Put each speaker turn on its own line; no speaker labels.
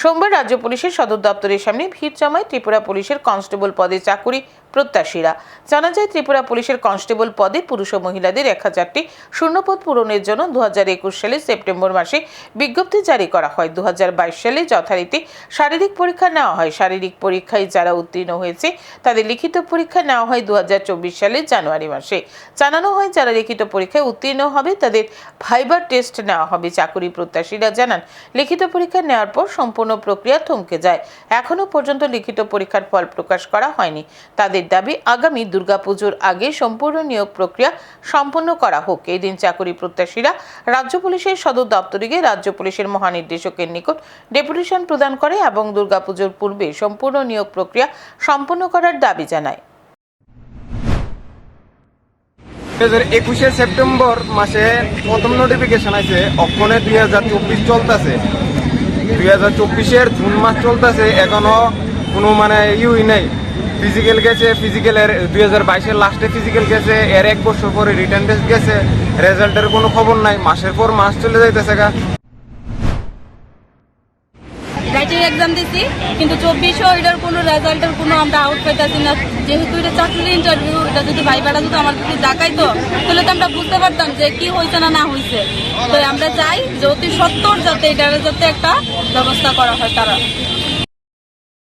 সোমবার রাজ্য পুলিশের সদর দপ্তরের সামনে ভিড় জমায় ত্রিপুরা পুলিশের কনস্টেবল পদে চাকুরি প্রত্যাশীরা। জানা যায়, ত্রিপুরা পুলিশের কনস্টেবল পদে পুরুষ ও মহিলাদের এক হাজারটি শূন্যপদ পূরণের জন্য দু একুশ সালে সেপ্টেম্বর মাসে বিজ্ঞপ্তি জারি করা হয়। দু হাজার বাইশ সালে যথারীতি শারীরিক পরীক্ষা নেওয়া হয়। শারীরিক পরীক্ষায় যারা উত্তীর্ণ হয়েছে, তাদের লিখিত পরীক্ষা নেওয়া হয় দু সালের জানুয়ারি মাসে। জানানো হয়, যারা লিখিত পরীক্ষায় উত্তীর্ণ হবে, তাদের ভাইবার টেস্ট নেওয়া হবে। চাকুরি প্রত্যাশীরা জানান, লিখিত পরীক্ষা নেওয়ার পর সম্পূর্ণ প্রক্রিয়া থমকে যায়। এখনও পর্যন্ত লিখিত পরীক্ষার ফল প্রকাশ করা হয়নি। তাদের দাবি, আগামী দুর্গাপুজোর আগে সম্পূর্ণ নিয়োগ প্রক্রিয়া সম্পন্ন করা হোক। এই দিন চাকুরি প্রত্যাশীরা রাজ্য পুলিশের সদর দপ্তরে গিয়ে রাজ্য পুলিশের মহানির্দেশকের নিকট ডেপুটেশন প্রদান করে এবং দুর্গাপুজোর পূর্বে সম্পূর্ণ নিয়োগ প্রক্রিয়া সম্পন্ন করার দাবি জানায়।
একুশে সেপ্টেম্বর মাসে প্রথম নোটিফিকেশন আছে অক্ষণে দুই হাজার চব্বিশ চলতেছে। দুই হাজার চব্বিশের জুন মাস চলতেছে, এখনও কোনো মানে ইউই নেই। ফিজিক্যাল গেছে ফিজিক্যালের দুই হাজার বাইশের লাস্টে ফিজিক্যাল গেছে, এর এক বছর পরে রিটার্ন টেস্ট গেছে রেজাল্টের কোনো খবর নাই, মাসের পর মাস চলে যাইতেছে গা।
রাইটিং এক্সাম দিছি, কিন্তু চব্বিশও এটার কোনো রেজাল্টের কোনো আমরা আউট পাইতেছি না। যেহেতু এটা চাকরির ইন্টারভিউ এটা যদি ভাইবাটা যদি আমার যদি ডাকাইতো তাহলে তো আমরা বুঝতে পারতাম যে কি হয়েছে না না হয়েছে তো আমরা চাই যে অতি সত্তর যাতে এটার যাতে একটা ব্যবস্থা করা হয় তারা।